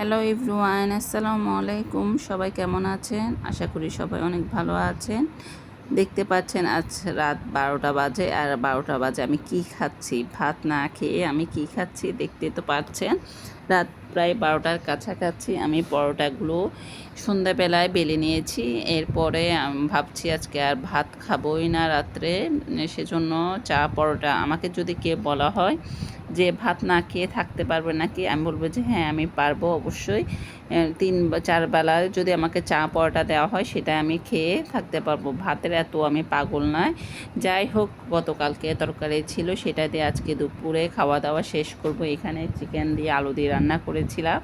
Hello ইভরুয়ান আসসালামু আলাইকুম সবাই কেমন আছেন? আশা করি সবাই অনেক ভালো আছেন। দেখতে পাচ্ছেন, আজ রাত বারোটা বাজে। আর বারোটা বাজে আমি কি খাচ্ছি? ভাত না খেয়ে আমি কি খাচ্ছি? দেখতে তো পাচ্ছেন। রাত প্রায় বারোটার কাছাকাছি আমি পরোটাগুলো সন্ধ্যাবেলায় বেলে নিয়েছি। এরপরে ভাবছি আজকে আর ভাত খাবোই না রাত্রে। সেজন্য চা, পরোটা আমাকে যদি কে বলা হয় যে ভাত না খেয়ে থাকতে পারবে নাকি, আমি বলব যে হ্যাঁ আমি পারব অবশ্যই। তিন চার বেলা যদি আমাকে চা, পরোটা দেওয়া হয় সেটা আমি খেয়ে থাকতে পারব। ভাতের এত আমি পাগল নয়। যাই হোক, গতকালকে তরকারি ছিল সেটা দিয়ে আজকে দুপুরে খাওয়া দাওয়া শেষ করব। এখানে চিকেন দিয়ে আলু দিয়ে রান্না করেছিলাম।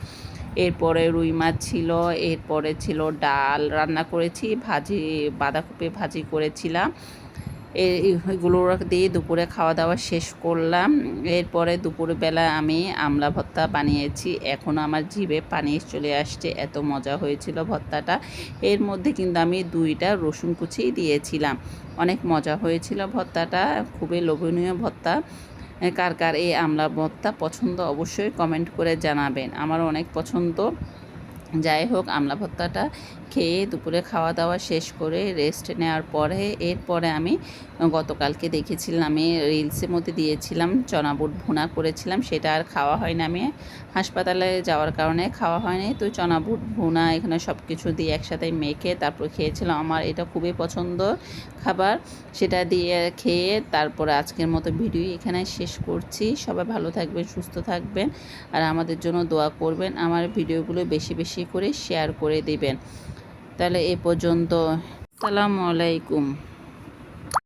এরপরে রুই মাছ ছিল, এরপরে ছিল ডাল, রান্না করেছি, ভাজি, বাঁধাকপি ভাজি করেছিলাম। এগুলো দিয়ে দুপুরে খাওয়া দাওয়া শেষ করলাম। এরপরে দুপুরবেলা আমি আমলা ভর্তা বানিয়েছি। এখনও আমার জিভে পানি চলে আসছে, এত মজা হয়েছিল ভর্তাটা। এর মধ্যে কিন্তু আমি দুইটা রসুন কুচি দিয়েছিলাম। অনেক মজা হয়েছিল ভর্তাটা, খুবই লোভনীয় ভর্তা। কার কার এই আমলা ভর্তা পছন্দ অবশ্যই কমেন্ট করে জানাবেন। আমার অনেক পছন্দ। যাই হোক আমলা ভর্তাটা খেয়ে দুপুরে খাওয়া দাওয়া শেষ করে রেস্ট নেওয়ার পরে, এরপরে আমি গতকালকে দেখেছিলাম, আমি রিলসের মধ্যে দিয়েছিলাম, চনা বুট ভুনা করেছিলাম, সেটা আর খাওয়া হয়নি। আমি হাসপাতালে যাওয়ার কারণে খাওয়া হয়নি, তো চনা বুট ভুনা এখানে সব কিছু দিয়ে একসাথে মেখে তারপর খেয়েছিলাম। আমার এটা খুবই পছন্দ খাবার, সেটা দিয়ে খেয়ে তারপরে আজকের মতো ভিডিও এখানে শেষ করছি। সবাই ভালো থাকবেন, সুস্থ থাকবেন, আর আমাদের জন্য দোয়া করবেন। আমার ভিডিওগুলো বেশি বেশি করে শেয়ার করে দিবেন। তাহলে এ পর্যন্ত সালামু আলাইকুম।